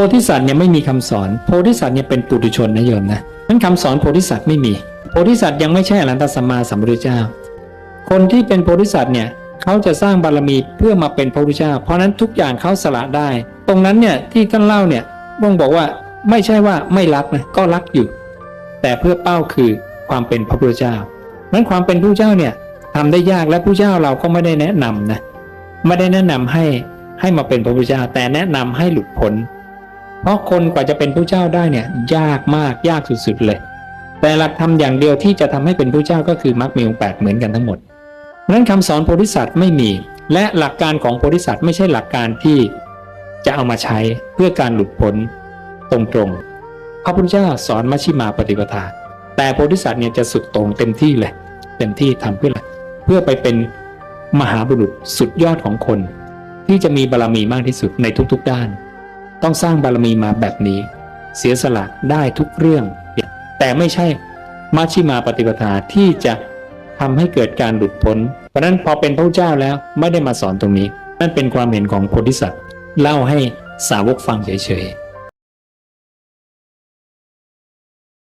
โพธิสัตว์เนี่ยไม่มีคำสอน โพธิสัตว์เนี่ยเป็นปุถุชนนะโยมนะนั้นคำสอนโพธิสัตว์ไม่มี โพธิสัตว์ยังไม่ใช่อรหันตสัมมาสัมพุทธเจ้า คนที่เป็นโพธิสัตว์เนี่ยเขาจะสร้างบารมีเพื่อมาเป็นพระพุทธเจ้า เพราะนั้นทุกอย่างเขาสละได้ ตรงนั้นเนี่ยที่ท่านเล่าเนี่ยบ่งบอกว่าไม่ใช่ว่าไม่รักนะก็รักอยู่ แต่เพื่อเป้าคือความเป็นพระพุทธเจ้านั้นความเป็นพระพุทธเจ้าเนี่ยทำได้ยากและพระเจ้าเราก็ไม่ได้แนะนำนะไม่ได้แนะนำให้ให้มาเป็นพระพุทธเจ้า แต่แนะนำให้หลุดพ้น เพราะคนกว่าจะเป็นพระเจ้าได้เนี่ยยากมากยากสุดๆเลย แต่หลักธรรมอย่างเดียวที่จะทำให้เป็นพระเจ้าก็คือมรรคมีองค์แปดเหมือนกันทั้งหมดนั้นคำสอนโพธิสัตว์ไม่มี และหลักการของโพธิสัตว์ไม่ใช่หลักการที่จะเอามาใช้เพื่อการหลุดพ้นตรงๆ พระพุทธเจ้าสอนมัชฌิมาปฏิปทา แต่โพธิสัตว์เนี่ยจะสุดตรงเต็มที่เลยเต็มที่ทำเพื่ออะไรเพื่อไปเป็นมหาบุรุษสุดยอดของคน ที่จะมีบารมีมากที่สุดในทุกๆด้าน ต้องสร้างบารมีมาแบบนี้ เสียสละได้ทุกเรื่อง แต่ไม่ใช่มัชฌิมาปฏิปทาที่จะทำให้เกิดการหลุดพ้น เพราะฉะนั้นพอเป็นพระเจ้าแล้วไม่ได้มาสอนตรงนี้ นั่นเป็นความเห็นของโพธิสัตว์เล่าให้สาวกฟังเฉยๆ